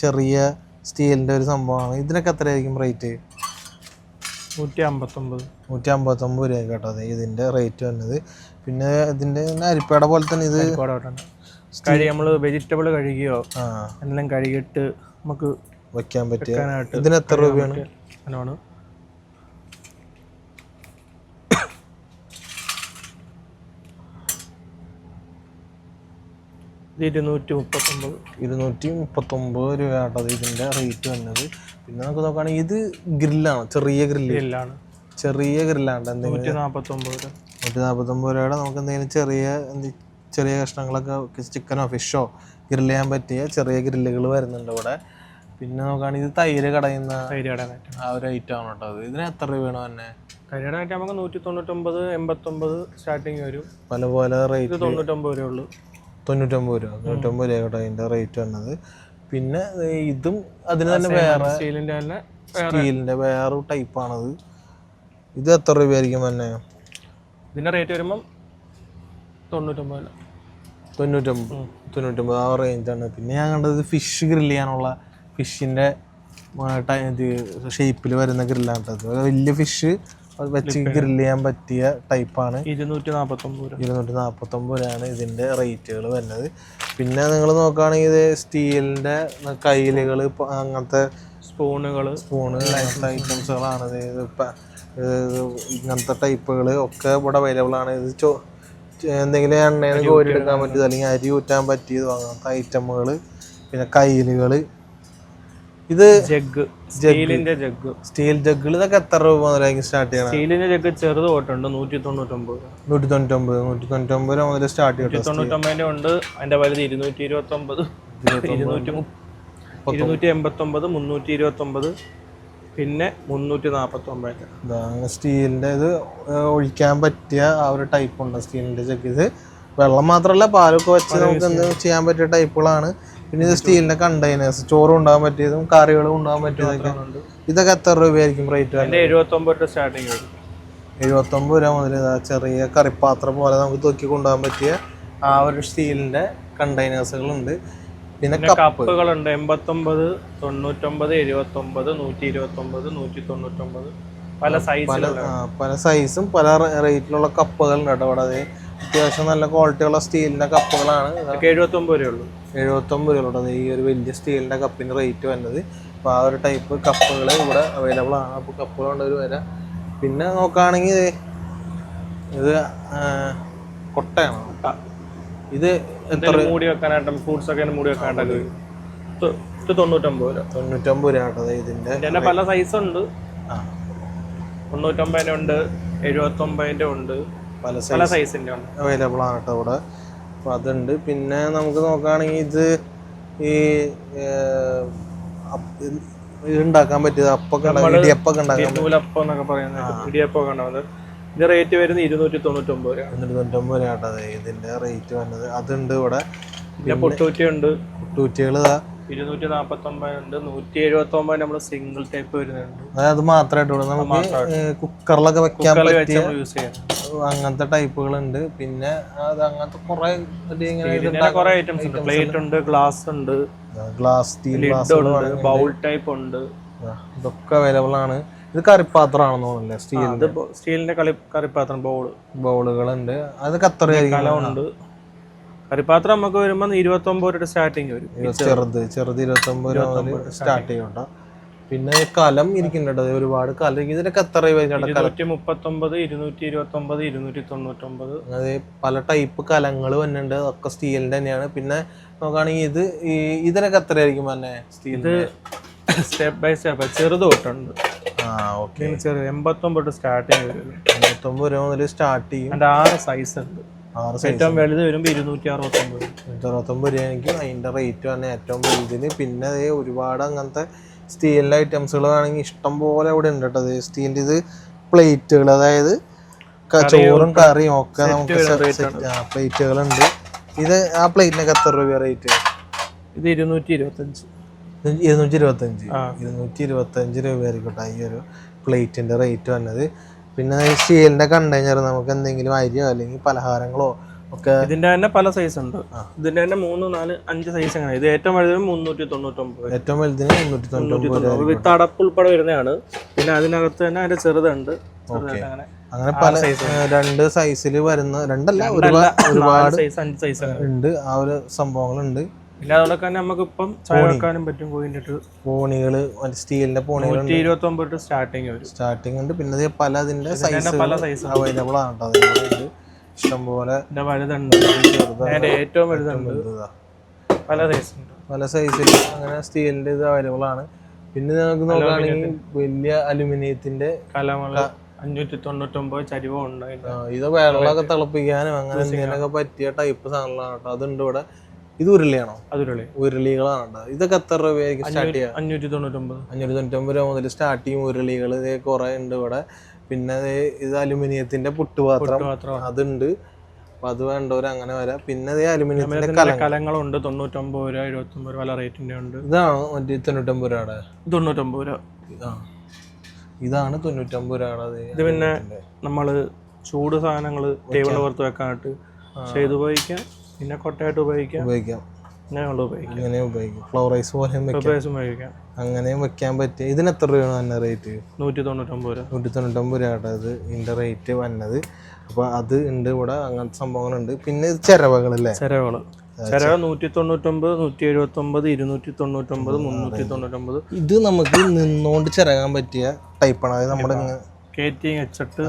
ചെറിയ സ്റ്റീലിന്റെ ഒരു സംഭവമാണ്. ഇതിനൊക്കെ എത്രയായിരിക്കും റേറ്റ് നൂറ്റി അമ്പത്തൊമ്പത് നൂറ്റി അമ്പത്തൊമ്പത് രൂപ കേട്ടോ അതെ ഇതിന്റെ റേറ്റ് വന്നത്. പിന്നെ ഇതിന്റെ അരിപ്പേട പോലെ തന്നെ ഇത് ഒരുപാട് കഴി നമ്മൾ വെജിറ്റബിൾ കഴുകിയോ എല്ലാം കഴുകിയിട്ട് നമുക്ക് വെക്കാൻ പറ്റിയ ഇതിന് എത്ര രൂപയാണ്? ഇത് ഇരുന്നൂറ്റി മുപ്പത്തൊമ്പത് ഇരുന്നൂറ്റി മുപ്പത്തൊമ്പത് രൂപ കേട്ടോ അത് ഇതിന്റെ റേറ്റ് വന്നത്. പിന്നെ നമുക്ക് നോക്കുകയാണെങ്കിൽ ഇത് ഗ്രില്ലാണ് ചെറിയ ഗ്രില്ല്. ഗ്രില്ലാണ്. ചെറിയ ഗ്രില്ലാണ് എന്തെങ്കിലും നൂറ്റി നാൽപ്പത്തൊമ്പത് രൂപ. നൂറ്റി നാൽപ്പത്തൊമ്പത് രൂപയുടെ നമുക്ക് എന്തെങ്കിലും ചെറിയ ചെറിയ കഷ്ണങ്ങളൊക്കെ ചിക്കനോ ഫിഷോ ഗ്രില്ല് ചെയ്യാൻ പറ്റിയ ചെറിയ ഗ്രില്ലുകൾ വരുന്നുണ്ട് ഇവിടെ. പിന്നെ നോക്കുകയാണെങ്കിൽ ഇത് തൈര് കടയുന്ന തൈര് കടയുന്ന ആ ഒരു ഐറ്റം ആണ് കേട്ടോ അത്. ഇതിന് എത്ര രൂപയാണ് തന്നെ തൈരയുടെ കയറ്റം നമുക്ക് നൂറ്റി തൊണ്ണൂറ്റൊമ്പത് എൺപത്തൊമ്പത് സ്റ്റാർട്ടിങ് വരും. പല പോലെ റേറ്റ് തൊണ്ണൂറ്റൊമ്പത് രൂപ ഉള്ളൂ. തൊണ്ണൂറ്റൊമ്പത് രൂപ. തൊണ്ണൂറ്റൊമ്പത് രൂപ കേട്ടോ അതിന്റെ റേറ്റ് വന്നത്. പിന്നെ ഇതും അതിന് തന്നെ വേറെ സ്റ്റീലിന്റെ തന്നെ സ്റ്റീലിന്റെ വേറെ ടൈപ്പാണത് ഇത് എത്ര രൂപയായിരിക്കും തന്നെ? ഇതിന്റെ റേറ്റ് വരുമ്പം തൊണ്ണൂറ്റൊമ്പത്. തൊണ്ണൂറ്റൊമ്പത്. തൊണ്ണൂറ്റൊമ്പത് ആ റേഞ്ചാണ് പിന്നെ ഞാൻ കണ്ടത് ഫിഷ് ഗ്രില്ല് ചെയ്യാനുള്ള ഫിഷിന്റെ ഇത് ഷേപ്പിൽ വരുന്ന ഗ്രില്ലാണ് കേട്ടത് വലിയ ഫിഷ് വെച്ച് ഗ്രില്ല് ചെയ്യാൻ പറ്റിയ ടൈപ്പാണ് ഇരുന്നൂറ്റി നാൽപ്പത്തൊമ്പത് രൂപ. ഇരുന്നൂറ്റി നാൽപ്പത്തൊമ്പത് രൂപയാണ് ഇതിന്റെ റേറ്റുകൾ വരുന്നത്. പിന്നെ നിങ്ങൾ നോക്കുകയാണെങ്കിൽ ഇത് സ്റ്റീലിന്റെ കയ്യിലുകൾ അങ്ങനത്തെ സ്പൂണുകൾ സ്പൂണ് അങ്ങനത്തെ ഐറ്റംസുകളാണ് ഇത് ഇപ്പം ഇങ്ങനത്തെ ടൈപ്പുകൾ ഒക്കെ ഇവിടെ അവൈലബിൾ ആണ്. ഇത് ചോ എന്തെങ്കിലും എണ്ണയിൽ കോരി എടുക്കാൻ പറ്റിയത് അല്ലെങ്കിൽ അരി ഊറ്റാൻ പറ്റിയതോ അങ്ങനത്തെ ഐറ്റമുകൾ പിന്നെ കയ്യിലുകൾ ഇത് ജഗ്. സ്റ്റീലിന്റെ ജഗ്. സ്റ്റീൽ ജഗ്ഗുകൾ ഇതൊക്കെ എത്ര രൂപ മുതലായിരിക്കും സ്റ്റാർട്ട് ചെയ്യണം സ്റ്റീലിന്റെ ജഗ് ചെറുത് തൊട്ടുണ്ട് നൂറ്റി തൊണ്ണൂറ്റൊമ്പത് നൂറ്റി തൊണ്ണൂറ്റൊമ്പത് നൂറ്റി തൊണ്ണൂറ്റൊമ്പത് രൂപ മുതൽ സ്റ്റാർട്ട് ചെയ്യട്ടെ തൊണ്ണൂറ്റൊമ്പതിന്റെ ഉണ്ട് അതിന്റെ വലുത് ഇരുന്നൂറ്റി ഇരുപത്തി ഒമ്പത് ഇരുന്നൂറ്റി ഇരുന്നൂറ്റി എൺപത്തി ഒമ്പത് മുന്നൂറ്റി ഇരുപത്തി ഒമ്പത് പിന്നെ മുന്നൂറ്റി നാൽപ്പത്തി ഒമ്പത് സ്റ്റീലിന്റെ ഇത് ഒഴിക്കാൻ പറ്റിയ ആ ഒരു ടൈപ്പ് ഉണ്ട് സ്റ്റീലിന്റെ ജഗ്. ഇത് വെള്ളം മാത്രമല്ല പാലൊക്കെ വെച്ച് നമുക്ക് എന്ത് ചെയ്യാൻ പറ്റിയ ടൈപ്പുകളാണ് പിന്നെ ഇത് സ്റ്റീലിന്റെ കണ്ടെയ്നേഴ്സ് ചോറും ഉണ്ടാകാൻ പറ്റിയതും കറികളും ഉണ്ടാകാൻ പറ്റിയതൊക്കെ. ഇതൊക്കെ എത്ര രൂപയായിരിക്കും റേറ്റ് വരുന്നത്? അതിന്റെ എഴുപത്തി രൂപ സ്റ്റാർട്ടിങ് എഴുപത്തൊമ്പത് രൂപ മുതൽ ചെറിയ കറിപ്പാത്രം പോലെ നമുക്ക് തൂക്കി കൊണ്ടുപോകാൻ പറ്റിയ ആ ഒരു സ്റ്റീലിന്റെ കണ്ടെയ്നേഴ്സുകളുണ്ട് പിന്നെ കപ്പുകളുണ്ട് എൺപത്തൊമ്പത് തൊണ്ണൂറ്റൊമ്പത് എഴുപത്തി ഒമ്പത് നൂറ്റി ഇരുപത്തി ഒമ്പത് നൂറ്റി തൊണ്ണൂറ്റൊമ്പത് പല ആ, പല സൈസും പല റേറ്റിലുള്ള കപ്പുകളുണ്ട് കേട്ടോ. ഇവിടെ അത് അത്യാവശ്യം നല്ല ക്വാളിറ്റിയുള്ള സ്റ്റീലിന്റെ കപ്പുകളാണ്. എഴുപത്തൊമ്പത് രൂപ ഈ ഒരു വലിയ സ്റ്റീലിന്റെ കപ്പിന് റേറ്റ് വരുന്നത്. അപ്പോൾ ആ ഒരു ടൈപ്പ് കപ്പുകൾ ഇവിടെ അവൈലബിൾ ആണ്. അപ്പോൾ കപ്പുകൾ കൊണ്ടൊരു വില പിന്നെ നോക്കുകയാണെങ്കിൽ ഇത് കൊട്ടയാണ്? കൊട്ട ഇത് എത്ര മൂടി വെക്കാനായിട്ട് ഫ്രൂട്ട്സ് ഒക്കെ മൂടി വെക്കാനായിട്ട് തൊണ്ണൂറ്റൊമ്പത് രൂപ. തൊണ്ണൂറ്റൊമ്പത് രൂപ കേട്ടോ. ഇതിന്റെ ഇതിന്റെ പല സൈസ് ഉണ്ട്. ആ. തൊണ്ണൂറ്റൊമ്പതിന്റെ ഉണ്ട് എഴുപത്തൊമ്പതിന്റെ ഉണ്ട് പല പല സൈസിന്റെ ഉണ്ട്. അവൈലബിൾ ആണ് കേട്ടോ ഇവിടെ. അപ്പോൾ അതുണ്ട്. പിന്നെ നമുക്ക് നോക്കുകയാണെങ്കിൽ ഇത് ഈ ഇതുണ്ടാക്കാൻ ഉണ്ടാക്കാൻ പറ്റിയത് അപ്പൊക്കെ ഉണ്ടാക്കാൻ ഇടിയപ്പൊക്കെ ഉണ്ടാക്കാൻ നൂലപ്പം എന്നൊക്കെ പറയുന്നത് ഇടിയപ്പം കണ്ടത് ഇത് റേറ്റ് വരുന്നത് ഇരുന്നൂറ്റി തൊണ്ണൂറ്റൊമ്പത് രൂപ തൊണ്ണൂറ്റൊമ്പത് രൂപ കേട്ടോ ഇതിന്റെ റേറ്റ് വന്നത്. അതുണ്ട് ഇവിടെ. പിന്നെ പൊട്ടൂറ്റി ഉണ്ട് കുട്ടൂറ്റികൾ ഇരുന്നൂറ്റി നാപ്പത്തി ഒമ്പത് ഉണ്ട് നൂറ്റി എഴുപത്തി ഒമ്പത് നമ്മൾ സിംഗിൾ ടൈപ്പ് വരുന്നുണ്ട് അത് മാത്രമായിട്ട് ഇവിടെ നമുക്ക് കുക്കറിലൊക്കെ വെക്കാൻ പറ്റിയ യൂസ് ചെയ്യാം. അങ്ങനത്തെ ടൈപ്പുകളുണ്ട്. പിന്നെ അത് അങ്ങനത്തെ കുറെ കുറെ ഐറ്റംസ് ഉണ്ട്. പ്ലേറ്റ് ഉണ്ട്. ഗ്ലാസ് ഉണ്ട്. ഗ്ലാസ് സ്റ്റീൽ ഗ്ലാസ് ഉണ്ട് ബൗൾ ടൈപ്പ് ഉണ്ട്. ഇതൊക്കെ അവൈലബിൾ ആണ്. ഇത് കറിപ്പാത്രമാണെന്ന് തോന്നുന്നു സ്റ്റീലിന്റെ സ്റ്റീലിന്റെ കളി കറിപ്പാത്രം ബൗൾ ബൗളുകളുണ്ട്. അത് എത്രയായിരിക്കും കലമുണ്ട്. കറിപ്പാത്രം നമുക്ക് വരുമ്പോൾ ഇരുപത്തി ഒമ്പത് രൂപ സ്റ്റാർട്ടിങ് വരും ചെറുത് ചെറുത് ഇരുപത്തൊമ്പത് രൂപ സ്റ്റാർട്ടിങ് സ്റ്റാർട്ട് ചെയ്യണ്ട പിന്നെ കലം ഇരിക്കുന്നുണ്ട്. ഒരുപാട് കലം. ഇതിനൊക്കെ എത്ര ഇരുന്നൂറ്റി മുപ്പത്തി ഒമ്പത് ഇരുന്നൂറ്റി ഇരുപത്തി ഒമ്പത് ഇരുന്നൂറ്റി തൊണ്ണൂറ്റൊമ്പത് അത് പല ടൈപ്പ് കലങ്ങൾ വന്നിട്ടുണ്ട്. ഒക്കെ സ്റ്റീലിന്റെ തന്നെയാണ്. പിന്നെ നോക്കുകയാണെങ്കിൽ ഇത് ഈ ഇതിനൊക്കെ എത്രയായിരിക്കും തന്നെ സ്റ്റീൽ സ്റ്റെപ്പ് ബൈ സ്റ്റെപ്പ് ചെറുത് തൊട്ടുണ്ട്. ആ ഓക്കെ ചെറുത് എൺപത്തൊമ്പത് സ്റ്റാർട്ട് സ്റ്റാർട്ടിങ് വരും. എൺപത്തൊമ്പത് രൂപ മുതൽ സ്റ്റാർട്ട് ചെയ്യും. ആറ് സൈസ് ഉണ്ട്. ഏറ്റവും വലുത് വരുമ്പോൾ ഇരുന്നൂറ്റി അറുപത്തൊമ്പത് അറുപത്തൊമ്പത് രൂപയാണെങ്കിൽ അതിന്റെ റേറ്റ് തന്നെ ഏറ്റവും വലുതിന്. പിന്നെ അതേ ഒരുപാട് അങ്ങനത്തെ സ്റ്റീലിന്റെ ഐറ്റംസുകൾ വേണമെങ്കിൽ ഇഷ്ടം പോലെ ഇവിടെ ഉണ്ട് കേട്ടോ. സ്റ്റീലിന്റെ ഇത് പ്ലേറ്റുകൾ അതായത് ചോറും കറിയും ഒക്കെ നമുക്ക് പ്ലേറ്റുകളുണ്ട് ഇത് ആ പ്ലേറ്റിനൊക്കെ എത്ര രൂപ റേറ്റ് ഇത് ഇരുന്നൂറ്റി ഇരുപത്തഞ്ച് ഇരുന്നൂറ്റി ഇരുപത്തഞ്ച്. ഇരുന്നൂറ്റി ഇരുപത്തഞ്ച് രൂപ കേട്ടോ ഈ ഒരു പ്ലേറ്റിന്റെ റേറ്റ് വന്നത്. പിന്നെ ഈ സ്റ്റീലിന്റെ കണ്ടെയ്നർ നമുക്ക് എന്തെങ്കിലും അരിയോ അല്ലെങ്കിൽ പലഹാരങ്ങളോ ഒക്കെ ഇതിന്റെ തന്നെ പല സൈസ് ഉണ്ട്. ഇതിന്റെ തന്നെ മൂന്ന് നാല് അഞ്ച് സൈസ് അങ്ങനെ ഇത് ഏറ്റവും വലുത് മുന്നൂറ്റി തൊണ്ണൂറ്റൊമ്പത് ഏറ്റവും വലുതിന് മുന്നൂറ്റി തൊണ്ണൂറ്റി വിത്ത് അടപ്പ് ഉൾപ്പെടെ വരുന്നതാണ്. പിന്നെ അതിനകത്ത് തന്നെ അതിന്റെ ചെറുതുണ്ട്. അങ്ങനെ പല സൈസ് രണ്ട് സൈസിൽ വരുന്ന രണ്ടല്ല ഒരുപാട് ഒരുപാട് സൈസ് അഞ്ച് സൈസ് അങ്ങനെ ഉണ്ട്. ആ ഒരു സംഭവങ്ങളുണ്ട്. പിന്നെ നമുക്കിപ്പം ചായ വെക്കാനും പറ്റും കോയിന്റെ പോണികൾ സ്റ്റീലിന്റെ പോണികൾ നൂറ്റി ഇരുപത്തി ഒമ്പത് സ്റ്റാർട്ടിങ് സ്റ്റാർട്ടിങ് ഉണ്ട്. പിന്നെ പല അതിന്റെ സൈസ് പല സൈസ് അവൈലബിൾ ആണ് കേട്ടോ ഇഷ്ടംപോലെ വലുതുണ്ട്. ഏറ്റവും വലുതുണ്ട്. പല സൈസ് ഉണ്ട്. പല സൈസിൽ അങ്ങനെ സ്റ്റീലിന്റെ ഇത് അവൈലബിൾ ആണ്. പിന്നെ നമുക്ക് നോക്കുകയാണെങ്കിൽ വലിയ അലുമിനിയത്തിന്റെ കലമൾ അഞ്ഞൂറ്റി തൊണ്ണൂറ്റൊമ്പത് ചരിവുണ്ട്. ഇത് വെള്ളമൊക്കെ തിളപ്പിക്കാനും അങ്ങനെ എന്തെങ്കിലുമൊക്കെ പറ്റിയ ടൈപ്പ് സാധനങ്ങളാണ് കേട്ടോ അതുണ്ട് ഇവിടെ. ഇത് ഉരുളിയാണോ? അതിലുള്ളി ഉരുളികളാണ്? ഇതൊക്കെ എത്ര രൂപയായിരിക്കും സ്റ്റാർട്ട് ചെയ്യുക? അഞ്ഞൂറ്റി തൊണ്ണൂറ്റൊമ്പത് അഞ്ഞൂറ്റി തൊണ്ണൂറ്റൊമ്പത് രൂപ മുതൽ സ്റ്റാർട്ട് ചെയ്യും ഉരുളികൾ ഇത് കുറെ ഉണ്ട് ഇവിടെ. പിന്നെ ഇത് അലുമിനിയത്തിന്റെ പുട്ടുപാത്രം. അതുണ്ട്. അപ്പൊ അത് വേണ്ടവർ അങ്ങനെ വരാം. പിന്നെ അതേ അലുമിനിയത്തിന്റെ കല കലങ്ങളുണ്ട്. തൊണ്ണൂറ്റൊമ്പത് രൂപ എഴുപത്തൊമ്പത് രൂപ പല റേറ്റിന്റെ ഉണ്ട്. ഇതാണോ മറ്റേ തൊണ്ണൂറ്റൊമ്പത് രൂപയുടെ? തൊണ്ണൂറ്റൊമ്പത് രൂപ. ആ ഇതാണ് തൊണ്ണൂറ്റൊമ്പത് രൂപയുടെ ഇത് പിന്നെ നമ്മൾ ചൂട് സാധനങ്ങൾ ടേബിൾ പുറത്ത് വെക്കാനായിട്ട് ചെയ്തു ഉപയോഗിക്കാം പിന്നെ കൊട്ടയായിട്ട് ഉപയോഗിക്കാം. ഉപയോഗിക്കാം. അങ്ങനെയുള്ള ഉപയോഗിക്കാം. ഫ്ലവർ റൈസ് പോലെയും വെക്കാം. ഉപയോഗിച്ച് ഉപയോഗിക്കാം. അങ്ങനെയും വെക്കാൻ പറ്റിയ ഇതിന് എത്ര രൂപയാണ് തന്നെ റേറ്റ് നൂറ്റി തൊണ്ണൂറ്റൊമ്പത് രൂപ. നൂറ്റി തൊണ്ണൂറ്റൊമ്പത് രൂപയാണ് അത് ഇതിന്റെ റേറ്റ് വന്നത്. അപ്പോൾ അത് ഉണ്ട് ഇവിടെ. അങ്ങനത്തെ സംഭവങ്ങളുണ്ട്. പിന്നെ ചിരവകളല്ലേ? ചിരവകൾ ചിരവ നൂറ്റി തൊണ്ണൂറ്റൊമ്പത് നൂറ്റി എഴുപത്തൊമ്പത് ഇരുന്നൂറ്റി തൊണ്ണൂറ്റൊമ്പത് മുന്നൂറ്റി തൊണ്ണൂറ്റൊമ്പത് ഇത് നമുക്ക് നിന്നുകൊണ്ട് ചിരകാൻ പറ്റിയ ടൈപ്പാണ് അതായത് നമ്മുടെ കയറ്റി വെച്ചിട്ട്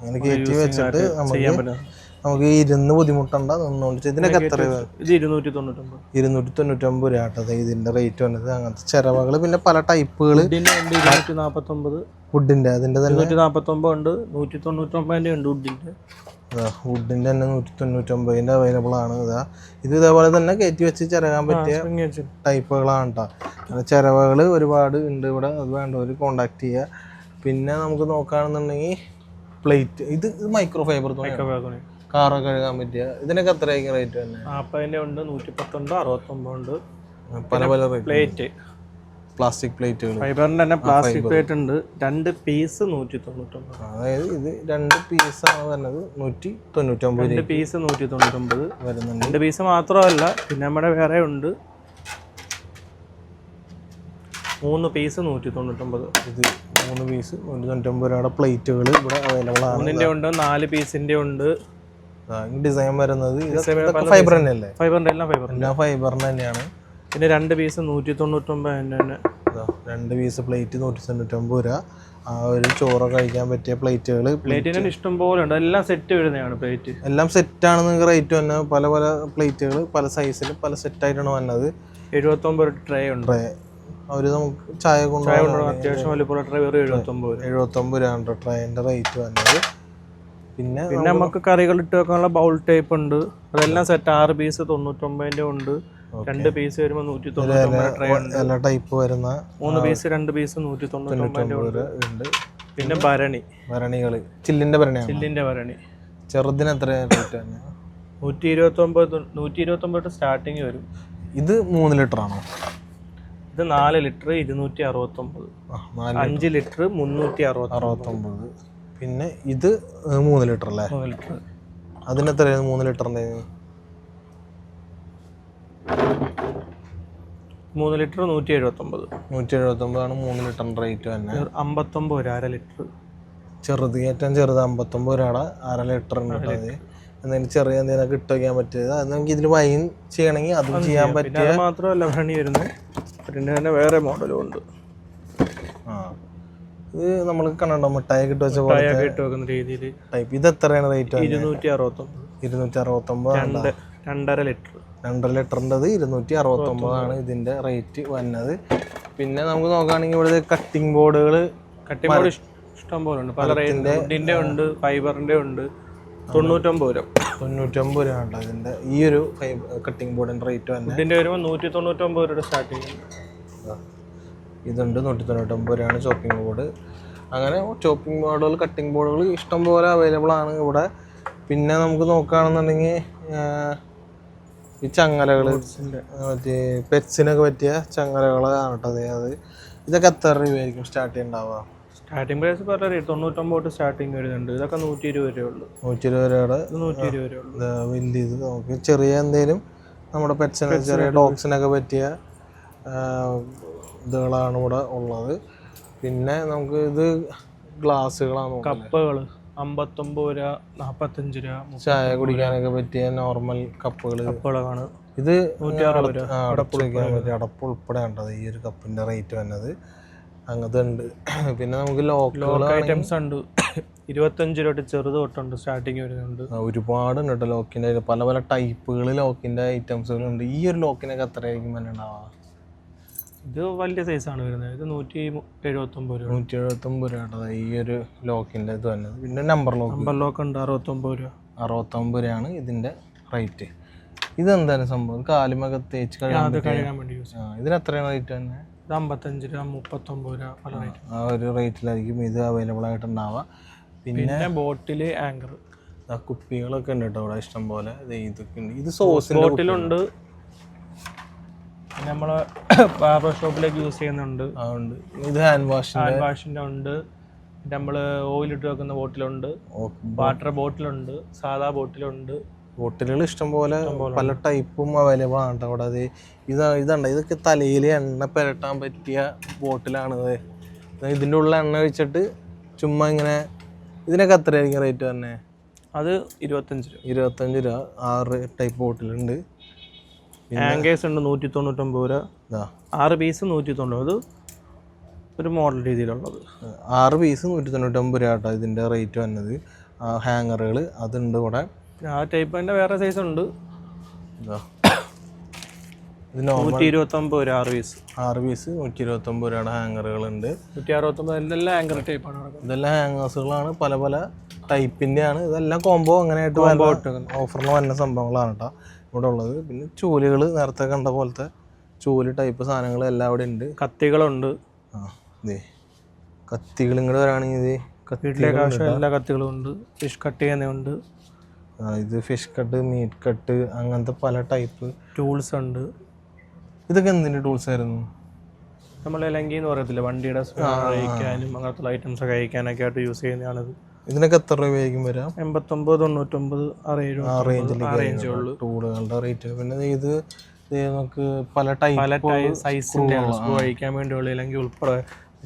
ഇങ്ങനെ കയറ്റി വെച്ചിട്ട് നമുക്ക് നമുക്ക് ഇരുന്ന് ബുദ്ധിമുട്ടണ്ട നിന്നുകൊണ്ട് ചെയ്ത് ഇതിനൊക്കെ എത്ര ഇരുന്നൂറ്റി തൊണ്ണൂറ്റൊമ്പത് ഇരുന്നൂറ്റി തൊണ്ണൂറ്റൊമ്പത് രൂപ ഇതിന്റെ റേറ്റ് വന്നത്. അങ്ങനത്തെ ചെലവുകൾ പിന്നെ പല ടൈപ്പുകൾ വുഡിന്റെ അതിന്റെ ഇരുന്നൂറ്റി വുഡിന്റെ അതിന്റെ തന്നെ? ഉണ്ട്. നൂറ്റി തൊണ്ണൂറ്റൊമ്പതിന്റെ ഉണ്ട് വുഡിന്റെ വുഡിന്റെ തന്നെ നൂറ്റി തൊണ്ണൂറ്റൊമ്പതിന്റെ അവൈലബിൾ ആണ്. ഇതാ ഇത് ഇതേപോലെ തന്നെ കയറ്റി വെച്ച് ചിരകാൻ പറ്റിയ ടൈപ്പുകളാണ് കേട്ടോ ചിരവകൾ ഒരുപാട് ഉണ്ട് ഇവിടെ. അത് വേണ്ടവർ കോണ്ടാക്ട് ചെയ്യുക പിന്നെ നമുക്ക് നോക്കുകയാണെന്നുണ്ടെങ്കിൽ പ്ലേറ്റ് ഇത് മൈക്രോ ഫൈബർ തുണിയാണ് കാറൊക്കെ കഴുകാൻ പറ്റിയ? ഇതിനൊക്കെ എത്രയായിരിക്കും റേറ്റ് തന്നെ നാൽപ്പതിന്റെ ഉണ്ട് നൂറ്റി പത്തുണ്ട് അറുപത്തൊമ്പതുണ്ട് പല പല പ്ലേറ്റ്. പ്ലാസ്റ്റിക് പ്ലേറ്റുകൾ ഫൈബറിന്റെ തന്നെ പ്ലാസ്റ്റിക് പ്ലേറ്റ് ഉണ്ട്. രണ്ട് പീസ് നൂറ്റി തൊണ്ണൂറ്റൊമ്പത് അതായത് ഇത് രണ്ട് പീസാണ് വരുന്നത് നൂറ്റി തൊണ്ണൂറ്റൊമ്പത് രണ്ട് പീസ് നൂറ്റി തൊണ്ണൂറ്റൊമ്പത് വരുന്നുണ്ട്. രണ്ട് പീസ് മാത്രമല്ല പിന്നെ നമ്മുടെ വേറെ ഉണ്ട്. മൂന്ന് പീസ് നൂറ്റി തൊണ്ണൂറ്റൊമ്പത് ഇത് മൂന്ന് പീസ് നൂറ്റി തൊണ്ണൂറ്റൊമ്പത് രൂപയുടെ പ്ലേറ്റുകൾ ഇവിടെ അവൈലബിൾ ആണ്. മൂന്നിന്റെ ഉണ്ട് നാല് പീസിന്റെ ഉണ്ട്. ഡിസൈൻ വരുന്നത് ഫൈബർ തന്നെയല്ലേ? ഫൈബറിന്റെ എല്ലാം ഫൈബർ എല്ലാം ഫൈബറിന് തന്നെയാണ്. പിന്നെ രണ്ട് പീസ് നൂറ്റി തൊണ്ണൂറ്റൊമ്പത് തന്നെ. രണ്ട് പീസ് പ്ലേറ്റ് നൂറ്റി തൊണ്ണൂറ്റൊമ്പത് രൂപ. ആ ഒരു ചോറ് കഴിക്കാൻ പറ്റിയ പ്ലേറ്റുകൾ പ്ലേറ്റിന് ഇഷ്ടം പോലെ ഉണ്ട്. എല്ലാം സെറ്റ് വരുന്നതാണ് പ്ലേറ്റ് എല്ലാം സെറ്റ് നിങ്ങൾക്ക് റേറ്റ് തന്നെ പല പല പ്ലേറ്റുകൾ പല സൈസിൽ പല സെറ്റായിട്ടാണ് വന്നത്. എഴുപത്തൊമ്പത് ട്രേ ഉണ്ട്. ട്രേ അവർ നമുക്ക് ചായ കൊണ്ടുപോകാൻ അത്യാവശ്യം വലിയ ട്രേ വെറും എഴുപത്തൊമ്പത് എഴുപത്തൊമ്പത് രൂപ ട്രേന്റെ റേറ്റ് വന്നത്. പിന്നെ പിന്നെ നമുക്ക് കറികൾ ഇട്ട് വെക്കാനുള്ള ബൗൾ ടൈപ്പ് ഉണ്ട്. അതെല്ലാം സെറ്റ് ആറ് പീസ് തൊണ്ണൂറ്റൊമ്പതിന്റെ ഉണ്ട്. രണ്ട് പീസ് വരുമ്പോൾ നൂറ്റി എല്ലാ ടൈപ്പ് വരുന്ന മൂന്ന് പീസ് രണ്ട് പീസ് നൂറ്റി തൊണ്ണൂറ്റൊമ്പതിന്റെ ഉണ്ട്. പിന്നെ ഭരണി. ഭരണികൾ ചില്ലിന്റെ ഭരണിയാണ്? ചില്ലിന്റെ ഭരണി. ചെറുതിന് എത്ര റേറ്റ് തന്നെ നൂറ്റി ഇരുപത്തൊമ്പത് നൂറ്റി ഇരുപത്തൊമ്പത് സ്റ്റാർട്ടിങ് വരും. ഇത് മൂന്ന് ലിറ്റർ ആണോ? ഇത് നാല് ലിറ്റർ ഇരുന്നൂറ്റി അറുപത്തൊമ്പത് അഞ്ച് ലിറ്റർ മുന്നൂറ്റി അറുപത്തി അറുപത്തൊമ്പത്. പിന്നെ ഇത് മൂന്ന് ലിറ്റർ അല്ലേ? മൂന്ന് ലിറ്റർ. അതിന് എത്രയാണ് മൂന്ന് ലിറ്ററിന്റെ മൂന്ന് ലിറ്റർ നൂറ്റി എഴുപത്തൊമ്പത് നൂറ്റി എഴുപത്തൊമ്പതാണ് മൂന്ന് ലിറ്ററിന്റെ റേറ്റ് തന്നെ. അമ്പത്തൊമ്പത് ഒരു അര ലിറ്റർ. ചെറുത് ഏറ്റവും ചെറുത് അമ്പത്തൊമ്പത് രൂപയുടെ അര ലിറ്റർ ഉണ്ട് കേട്ടോ അത്. എന്തെങ്കിലും ചെറിയ എന്തെങ്കിലും ഇട്ട് വയ്ക്കാൻ പറ്റിയത്. അത് നമുക്ക് ഇതിൽ വൈൻ ചെയ്യണമെങ്കിൽ അതും ചെയ്യാൻ പറ്റിയ മാത്രമല്ല ഭരണി വരുന്നു പിന്നെ തന്നെ വേറെ മോഡലും ഉണ്ട്. ആ. ഇത് നമ്മൾ കണ്ടോ മിഠായി ഇട്ട് വെച്ച പോലെ ഇട്ട് വെക്കുന്ന രീതിയിൽ ടൈപ്പ് ഇത് എത്രയാണ് റേറ്റ് ഇരുന്നൂറ്റി അറുപത്തൊമ്പത് ഇരുന്നൂറ്റി അറുപത്തൊമ്പത് രണ്ടര ലിറ്റർ. രണ്ടര ലിറ്ററിന്റെത് ഇരുന്നൂറ്റി അറുപത്തൊമ്പതാണ് ഇതിന്റെ റേറ്റ് വന്നത്. പിന്നെ നമുക്ക് നോക്കുകയാണെങ്കിൽ ഇവിടെ കട്ടിംഗ് ബോർഡുകൾ കട്ടിംഗ് ബോർഡ് ഇഷ്ടം പോലെ ഉണ്ട്. പല റേറ്റിന്റെ ഉണ്ട് ഫൈബറിന്റെ ഉണ്ട്. തൊണ്ണൂറ്റൊമ്പത് രൂപ. തൊണ്ണൂറ്റൊമ്പത് രൂപ ഉണ്ട് ഇതിന്റെ ഈ ഒരു കട്ടിംഗ് ബോർഡിന്റെ റേറ്റ് തന്നെ ഇതിന്റെ വരുമ്പോൾ നൂറ്റി തൊണ്ണൂറ്റൊമ്പത് രൂപയുടെ സ്റ്റാർട്ടിങ്. ഇതുണ്ട് നൂറ്റി തൊണ്ണൂറ്റൊമ്പത് രൂപയാണ് ചോപ്പിംഗ് ബോർഡ് അങ്ങനെ ചോപ്പിംഗ് ബോർഡുകൾ കട്ടിംഗ് ബോർഡുകൾ ഇഷ്ടം പോലെ അവൈലബിൾ ആണ് ഇവിടെ. പിന്നെ നമുക്ക് നോക്കുകയാണെന്നുണ്ടെങ്കിൽ ഈ ചങ്ങലകൾ മറ്റേ പെറ്റ്സിനൊക്കെ പറ്റിയ ചങ്ങലകളാണ് കേട്ടോ അതെ. അത് ഇതൊക്കെ എത്ര രൂപയായിരിക്കും സ്റ്റാർട്ട് ചെയ്യുന്നുണ്ടാവുക? സ്റ്റാർട്ടിംഗ് പ്രൈസ് പറഞ്ഞ റേറ്റ് തൊണ്ണൂറ്റൊമ്പത് തൊട്ട് സ്റ്റാർട്ടിങ് വരുന്നുണ്ട്. ഇതൊക്കെ നൂറ്റി ഇരുപത് രൂപയുള്ളൂ നൂറ്റി ഇരുപത് രൂപയുടെ നൂറ്റി ഇരുപത് രൂപ വലിയ ഇത് നമുക്ക് ചെറിയ എന്തെങ്കിലും നമ്മുടെ പെറ്റ്സിന് ചെറിയ ഡോഗ്സിനൊക്കെ പറ്റിയ ഇതുകളാണ് ഇവിടെ ഉള്ളത്. പിന്നെ നമുക്ക് ഇത് ഗ്ലാസ്സുകളാണ് കപ്പുകൾ അമ്പത്തൊമ്പത് രൂപ നാപ്പത്തഞ്ച് രൂപ ചായ കുടിക്കാനൊക്കെ പറ്റിയ നോർമൽ കപ്പുകൾ കപ്പുകളാണ്. ഇത് അടപ്പ് ഉൾപ്പെടെ ഉണ്ടത് ഈ ഒരു കപ്പിന്റെ റേറ്റ് വന്നത്. അങ്ങനത്തെ ഉണ്ട്. പിന്നെ നമുക്ക് ലോക്കൽ ഐറ്റംസ് ഉണ്ട്. ഇരുപത്തഞ്ച് രൂപ ചെറുത് തൊട്ടുണ്ട് സ്റ്റാർട്ടിങ് വരുന്നുണ്ട്. ഒരുപാട് ഉണ്ട് ലോക്കിന്റെ പല പല ടൈപ്പുകൾ ലോക്കിന്റെ ഐറ്റംസുകളുണ്ട്. ഈ ഒരു ലോക്കിനൊക്കെ എത്രയായിരിക്കും തന്നെ ഉണ്ടാവുക? ഇത് വലിയ ആണ് വരുന്നത്. ഇത് നൂറ്റി എഴുപത്തൊമ്പത് രൂപ. നൂറ്റി എഴുപത്തൊമ്പത് രൂപ കേട്ടോ ഈ ഒരു ലോക്കിന്റെ ഇത് വന്നത്. പിന്നെ നമ്പർ ലോക്ക് നമ്പർ ലോക്ക് ഉണ്ട് അറുപത്തൊമ്പത് രൂപ. അറുപത്തൊമ്പത് രൂപയാണ് ഇതിന്റെ റേറ്റ് ഇതെന്താണ് സംഭവം? കാലുമൊക്കെ തേച്ച് കഴുകാൻ വേണ്ടി യൂസ് ആ ഇതിന് എത്രയാണ് റേറ്റ് തന്നെ ഇത് അമ്പത്തഞ്ച് രൂപ മുപ്പത്തൊമ്പത് രൂപ പല റേറ്റ് ആ ഒരു റേറ്റിലായിരിക്കും ഇത് അവൈലബിൾ ആയിട്ടുണ്ടാവുക. പിന്നെ ബോട്ടിൽ ആങ്കർ കുപ്പികളൊക്കെ ഉണ്ട് കേട്ടോ ഇവിടെ ഇഷ്ടം പോലെ ദേ ഇതൊക്കെ ഉണ്ട്. ഇത് സോസ് ബോട്ടിലുണ്ട് നമ്മൾ ബാർബർ ഷോപ്പിലേക്ക് യൂസ് ചെയ്യുന്നുണ്ട്. ഉണ്ട്. ഇത് ഹാൻഡ് വാഷ് ഹാൻഡ് വാഷിന്റെ ഉണ്ട്. നമ്മൾ ഓയിൽ ഇട്ട് വെക്കുന്ന ബോട്ടിലുണ്ട് വാട്ടർ ബോട്ടിലുണ്ട് സാധാ ബോട്ടിലുണ്ട് ബോട്ടിലുകൾ ഇഷ്ടംപോലെ പല ടൈപ്പും അവൈലബിൾ ആണ് കേട്ടോ അവിടെ. ഇതാണ് ഇതാ ഇതുണ്ട്. ഇതൊക്കെ തലയിൽ എണ്ണ പുരട്ടാൻ പറ്റിയ ബോട്ടിലാണ് ഇത്. ഇത് ഇതിന്റെ ഉള്ളിൽ എണ്ണ ഒഴിച്ചിട്ട് ചുമ്മാ ഇങ്ങനെ ഇതിനൊക്കെ അത്രയായിരിക്കും റേറ്റ് തന്നെ അത് ഇരുപത്തഞ്ച് രൂപ. ഇരുപത്തഞ്ച് രൂപ ആറ് ടൈപ്പ് ബോട്ടിലുണ്ട് ആങ്കേഴ്സ് ഉണ്ട് നൂറ്റി തൊണ്ണൂറ്റൊമ്പത് രൂപ ആറ് പീസ് നൂറ്റി തൊണ്ണൂറ് ഒരു മോഡൽ രീതിയിലുള്ളത്. ആറ് പീസ് നൂറ്റി തൊണ്ണൂറ്റൊമ്പത് രൂപ കേട്ടോ ഇതിന്റെ റേറ്റ് വന്നത്. ഹാങ്ങറുകൾ അതുണ്ട് ഇവിടെ. ആ ടൈപ്പ് തന്നെ വേറെ സൈസ് ഉണ്ട്. നൂറ്റി ഇരുപത്തൊമ്പത് രൂപ ആറ് പീസ് ആറ് പീസ് നൂറ്റി ഇരുപത്തൊമ്പത് രൂപയുടെ ഹാങ്ങറുകളുണ്ട് നൂറ്റി അറുപത്തൊമ്പത് ഇതെല്ലാം ആങ്കർ ടൈപ്പാണ് ഇതെല്ലാം ഹാങ്ങേഴ്സുകളാണ് പല പല ടൈപ്പിന്റെയാണ് ഇതെല്ലാം കോംബോ അങ്ങനെയായിട്ട് ഓഫറിൽ വന്ന സംഭവങ്ങളാണ് കേട്ടോ ഇവിടെ ഉള്ളത്. പിന്നെ ചൂലുകൾ നേരത്തെ കണ്ട പോലത്തെ ചൂൽ ടൈപ്പ് സാധനങ്ങൾ എല്ലാം അവിടെ ഉണ്ട്. കത്തികളുണ്ട്. ആ ഇതേ കത്തികൾ ഇങ്ങോട്ട് വരാണെങ്കിൽ ഇത് വീട്ടിലേക്ക് ആവശ്യം എല്ലാ കത്തികളും ഉണ്ട്. ഫിഷ് കട്ട് ചെയ്യുന്നുണ്ട് ഇത് ഫിഷ് കട്ട് മീറ്റ് കട്ട് അങ്ങനത്തെ പല ടൈപ്പ് ടൂൾസ് ഉണ്ട്. ഇതൊക്കെ എന്തിന്റെ ടൂൾസ് ആയിരുന്നു? നമ്മളെ ലങ്കി എന്ന് പറയത്തില്ല? വണ്ടിയുടെ അയക്കാനും അങ്ങനത്തെ ഐറ്റംസ് ഒക്കെ അയക്കാനൊക്കെ ആയിട്ട് യൂസ് ചെയ്യുന്നതാണിത്. ഇതിനൊക്കെ എത്ര രൂപയായിരിക്കും വരാം എൺപത്തൊമ്പത് തൊണ്ണൂറ്റൊമ്പത് ആ എഴുപത് റേഞ്ചിൽ റേഞ്ചേ ഉള്ളൂ. ടൂളുകളുടെ റേറ്റ് പിന്നെ ഇത് നമുക്ക് പല പല ടൈപ്പ് സൈസിന്റെ സ്ക്രൂ കഴിക്കാൻ വേണ്ടിയുള്ള അല്ലെങ്കിൽ ഉൾപ്പെടെ.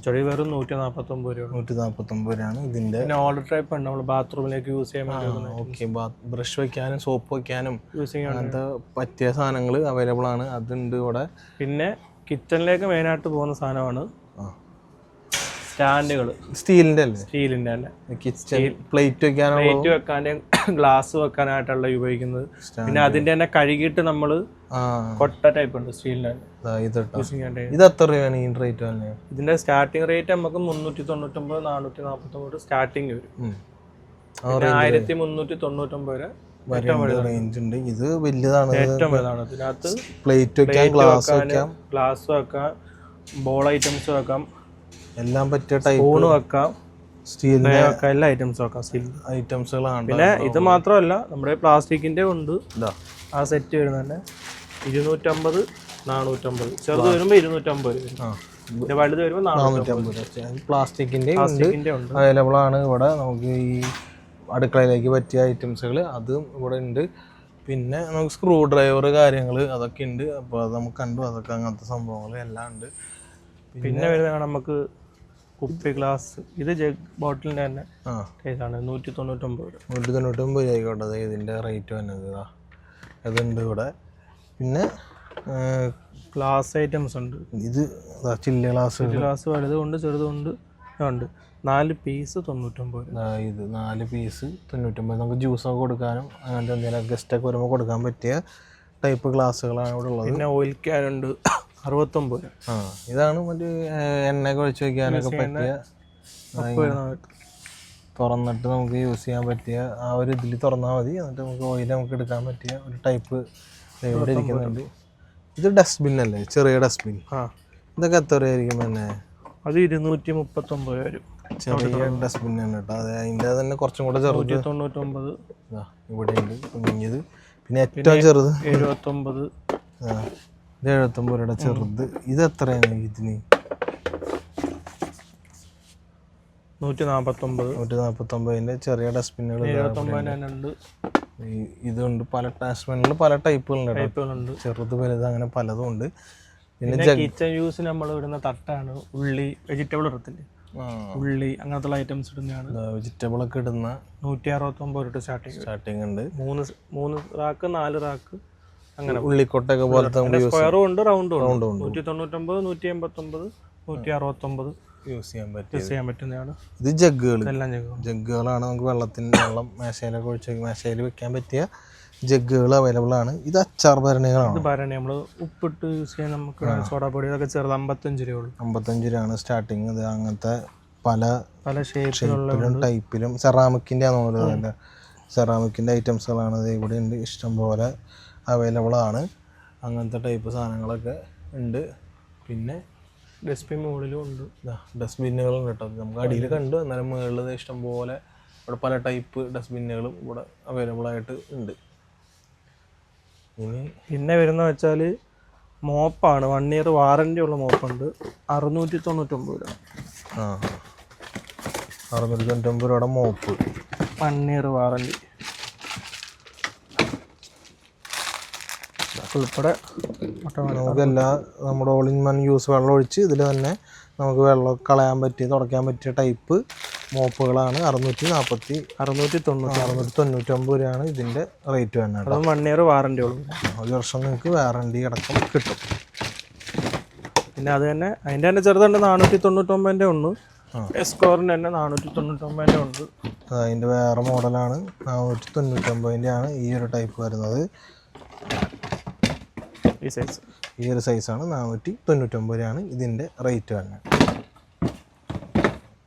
ചെടി വെറും നൂറ്റി നാൽപ്പത്തൊമ്പത് രൂപ നൂറ്റി നാൽപ്പത്തൊമ്പത് രൂപയാണ് ഇതിന്റെ പിന്നെ ഓർഡർ ടൈപ്പ് ഉണ്ട്. നമ്മൾ ബാത്റൂമിലേക്ക് യൂസ് ചെയ്യാൻ ഓക്കെ ബ്രഷ് വെക്കാനും സോപ്പ് വെക്കാനും യൂസ് ചെയ്യാൻ അങ്ങനത്തെ പറ്റിയ സാധനങ്ങൾ അവൈലബിൾ ആണ്. അതുണ്ട് ഇവിടെ. പിന്നെ കിച്ചണിലേക്ക് മെയിനായിട്ട് പോകുന്ന സാധനമാണ്. സ്റ്റാൻഡുകൾ സ്റ്റീലിന്റെ അല്ലേ? സ്റ്റീലിന്റെ തന്നെ. കിച്ചൺ പ്ലേറ്റ് വെക്കാനോ പ്ലേറ്റ് വെക്കാൻ ഗ്ലാസ് വെക്കാനായിട്ടുള്ള ഉപയോഗിക്കുന്നത്. പിന്നെ അതിന്റെ തന്നെ കഴുകിയിട്ട് നമ്മൾ കൊട്ട ടൈപ്പ് ഉണ്ട് സ്റ്റീലിന്റെ ദാ ഇത് കേട്ടോ യൂസ് എത്ര രൂപയാണ് ഈ റേറ്റ് തന്നെ? ഇതിന്റെ സ്റ്റാർട്ടിംഗ് റേറ്റ് നമുക്ക് മുന്നൂറ്റി തൊണ്ണൂറ്റൊമ്പത് നാനൂറ്റി നാൽപ്പത്തൊമ്പത് സ്റ്റാർട്ടിങ് വരും ആയിരത്തി മുന്നൂറ്റി തൊണ്ണൂറ്റൊമ്പത് വരെ റേഞ്ച് ഉണ്ട് ഇത് വലിയതാണ് ഏറ്റവും വലുതാണ്. ഇതിനകത്ത് പ്ലേറ്റ് വെക്കാം ഗ്ലാസ് വെക്കാം. ഗ്ലാസ് വെക്കാം ബോൾ ഐറ്റംസ് വെക്കാം. എല്ലാം പറ്റിയ ടൈപ്പ് വെക്കാം. സ്റ്റീൽ വെക്കാം. എല്ലാ ഐറ്റംസ് വെക്കാം. സ്റ്റീൽ ഐറ്റംസുകളാണ് പിന്നെ ഇത് മാത്രമല്ല നമ്മുടെ പ്ലാസ്റ്റിക്കിന്റെ ഉണ്ട്. ആ സെറ്റ് വരുന്നത് തന്നെ ഇരുന്നൂറ്റമ്പത് നാനൂറ്റമ്പത്. ചെറുത് വരുമ്പോൾ ഇരുന്നൂറ്റമ്പത് വരും. വലുത് വരുമ്പോൾ നാനൂറ്റമ്പത് പ്ലാസ്റ്റിക്കിന്റെ അവൈലബിൾ ആണ് ഇവിടെ. നമുക്ക് ഈ അടുക്കളയിലേക്ക് പറ്റിയ ഐറ്റംസുകൾ അതും ഇവിടെ ഉണ്ട്. പിന്നെ നമുക്ക് സ്ക്രൂ ഡ്രൈവർ കാര്യങ്ങൾ അതൊക്കെ ഉണ്ട്. അപ്പോൾ അത് നമുക്ക് കണ്ടു. അതൊക്കെ അങ്ങനത്തെ സംഭവങ്ങൾ എല്ലാം ഉണ്ട്. പിന്നെ വരുന്നതാണ് നമുക്ക് കുപ്പി ഗ്ലാസ്. ഇത് ജഗ് ബോട്ടിലിന്റെ തന്നെ ആ. കേസാണ് നൂറ്റി രൂപ. നൂറ്റി തൊണ്ണൂറ്റൊമ്പത് രൂപയ്ക്കോട്ടെ അതെ ഇതിന്റെ റേറ്റ് വന്നത് അതുണ്ട് ഇവിടെ. പിന്നെ ഗ്ലാസ് ഐറ്റംസ് ഉണ്ട്. ഇത് ചില്ല ഗ്ലാസ്. ഗ്ലാസ് വലുതുകൊണ്ട് ചെറുതുകൊണ്ട് ഉണ്ട് നാല് പീസ് തൊണ്ണൂറ്റൊമ്പത് ഇത് നാല് പീസ് തൊണ്ണൂറ്റൊമ്പത്. നമുക്ക് ജ്യൂസൊക്കെ കൊടുക്കാനും അങ്ങനത്തെ എന്തെങ്കിലും ഗസ്റ്റൊക്കെ വരുമ്പോൾ കൊടുക്കാൻ പറ്റിയ ടൈപ്പ് ഗ്ലാസ്സുകളാണ് ഇവിടെ ഉള്ളത്. പിന്നെ ഓയിൽ ക്യാൻ ഉണ്ട്. അറുപത്തൊമ്പത്. ഇതാണ് മറ്റേ എണ്ണയൊക്കെ ഒഴിച്ച് വയ്ക്കാനൊക്കെ പറ്റിയ തുറന്നിട്ട് നമുക്ക് യൂസ് ചെയ്യാൻ പറ്റിയ ആ ഒരു ഇതിൽ തുറന്നാൽ മതി. എന്നിട്ട് നമുക്ക് ഓയിൽ നമുക്ക് എടുക്കാൻ പറ്റിയ ഒരു ടൈപ്പ് ഇവിടെ ഇരിക്കുന്നുണ്ട്. ഇത് ഡസ്റ്റ്ബിൻ അല്ലേ? ചെറിയ ഡസ്റ്റ്ബിൻ ഇതൊക്കെ എത്ര രൂപയായിരിക്കും തന്നെ അത് ഇരുന്നൂറ്റി മുപ്പത്തൊമ്പത് വരും. ചെറിയ ഡസ്റ്റ്ബിൻ ആണ് കേട്ടോ. അത് അതിന്റെ തന്നെ കുറച്ചും കൂടെ ചെറുത്. തൊണ്ണൂറ്റൊമ്പത് ഇവിടെ ഉണ്ട് കുഞ്ഞത്. പിന്നെ ഏറ്റവും ചെറുത്. എഴുപത്തൊമ്പത്. ആ. ഇത് എഴുപത്തൊമ്പത് രൂപയുടെ ചെറുത്. ഇത് എത്രയാണ് ഇതിന്? നൂറ്റി നാൽപ്പത്തൊമ്പത് നൂറ്റി നാൽപ്പത്തൊമ്പതിന്റെ ചെറിയ ഡസ്റ്റ്ബിന്നുകൾ എഴുപത്തൊമ്പതിന് തന്നെ ഉണ്ട് ഇതുണ്ട് പല ഡസ്റ്റ്ബിന്നിൽ പല ടൈപ്പുകളുണ്ട് ടൈപ്പുകളുണ്ട് ചെറുത് വലുത് അങ്ങനെ പലതും ഉണ്ട്. പിന്നെ പിന്നെ കിച്ചൺ യൂസിന് നമ്മൾ ഇടുന്ന തട്ടാണ് ഉള്ളി വെജിറ്റബിൾ ഇടത്തില്ലേ? ഉള്ളി അങ്ങനത്തെ ഐറ്റംസ് ഇടുന്നതാണ്. വെജിറ്റബിൾ ഒക്കെ ഇടുന്ന നൂറ്റി അറുപത്തൊമ്പത് തൊട്ട് സ്റ്റാർട്ടിങ് സ്റ്റാർട്ടിങ് ഉണ്ട്. മൂന്ന് മൂന്ന് റാക്ക് നാല് റാക്ക് അങ്ങനെ ഉള്ളിക്കൊട്ടൊക്കെ പോലത്തെ സ്ക്വയറും ഉണ്ട് റൗണ്ടും ഉണ്ട്. നൂറ്റി തൊണ്ണൂറ്റൊമ്പത് നൂറ്റി എൺപത്തൊമ്പത് നൂറ്റി അറുപത്തൊമ്പത് യൂസ് ചെയ്യാൻ പറ്റും യൂസ് ചെയ്യാൻ പറ്റുന്നതാണ്. ഇത് ജഗ്ഗുകൾ എല്ലാം ജഗ്ഗുകളാണ്. നമുക്ക് വെള്ളത്തിന് വെള്ളം മേശയിലൊക്കെ ഒഴിച്ച് മേശയിൽ വെക്കാൻ പറ്റിയ ജഗ്ഗുകൾ അവൈലബിൾ ആണ്. ഇത് അച്ചാർ ഭരണികളാണ്. ഭരണി നമ്മൾ ഉപ്പിട്ട് യൂസ് ചെയ്യാൻ നമുക്ക് സോഡാപ്പൊടി അതൊക്കെ ചെറുത് അമ്പത്തഞ്ച് രൂപയുള്ളൂ. അമ്പത്തഞ്ച് രൂപയാണ് സ്റ്റാർട്ടിങ് ഇത് അങ്ങനത്തെ പല പല ഷേപ്പിലും ടൈപ്പിലും സെറാമിക്കിന്റെ ആണെന്ന് സെറാമിക്കിന്റെ സെറാമിക്കിന്റെ ഐറ്റംസുകളാണ് ഇത്. ഇവിടെ ഉണ്ട് ഇഷ്ടംപോലെ അവൈലബിൾ ആണ്. അങ്ങനത്തെ ടൈപ്പ് സാധനങ്ങളൊക്കെ ഉണ്ട്. പിന്നെ ഡസ്റ്റ്ബിൻ മുകളിലും ഉണ്ട്. ഡസ്റ്റ്ബിന്നുകളും കേട്ടോ നമുക്ക് അടിയിൽ കണ്ടു. എന്നാലും മുകളിൽ ഇഷ്ടം പോലെ ഇവിടെ പല ടൈപ്പ് ഡസ്റ്റ്ബിന്നുകളും ഇവിടെ അവൈലബിൾ ആയിട്ട് ഉണ്ട്. ഇനി പിന്നെ വരുന്ന വെച്ചാൽ മോപ്പാണ്. വൺ ഇയർ വാറന്റി ഉള്ള മോപ്പുണ്ട്. അറുന്നൂറ്റി തൊണ്ണൂറ്റൊമ്പത് രൂപ. ആ അറുന്നൂറ്റി തൊണ്ണൂറ്റൊമ്പത് രൂപയുടെ മോപ്പ്. വൺ ഇയർ വാറന്റി ഉൾപ്പെടെ നമുക്കെല്ലാം നമ്മുടെ ഓൾ ഇൻ വൺ യൂസ് വെള്ളം ഒഴിച്ച് ഇതിൽ തന്നെ നമുക്ക് വെള്ളം കളയാൻ പറ്റിയ തുടയ്ക്കാൻ പറ്റിയ ടൈപ്പ് മോപ്പുകളാണ്. അറുന്നൂറ്റി നാൽപ്പത്തി അറുന്നൂറ്റി തൊണ്ണൂറ്റി അറുന്നൂറ്റി തൊണ്ണൂറ്റൊമ്പത് രൂപയാണ് ഇതിന്റെ റേറ്റ് വരുന്നത് അത് വൺ ഇയർ വാറന്റി ഉള്ളൂ. ഒരു വർഷം നിങ്ങൾക്ക് വാറണ്ടി അടക്കം കിട്ടും. പിന്നെ അത് തന്നെ അതിന്റെ തന്നെ ചെറുതുണ്ട് നാനൂറ്റി തൊണ്ണൂറ്റൊമ്പതിന്റെ ഉണ്ട്. എസ്കോറിന്റെ തന്നെ നാനൂറ്റി തൊണ്ണൂറ്റൊമ്പതിന്റെ ഉണ്ട്. അതിന്റെ വേറെ മോഡലാണ് നാനൂറ്റി തൊണ്ണൂറ്റൊമ്പതിന്റെ ആണ് ഈ ഒരു ടൈപ്പ് വരുന്നത്. ഈ സൈസ് ഈ ഒരു സൈസാണ് നാനൂറ്റി തൊണ്ണൂറ്റൊമ്പത് രൂപയാണ് ഇതിന്റെ റേറ്റ് വരുന്നത്.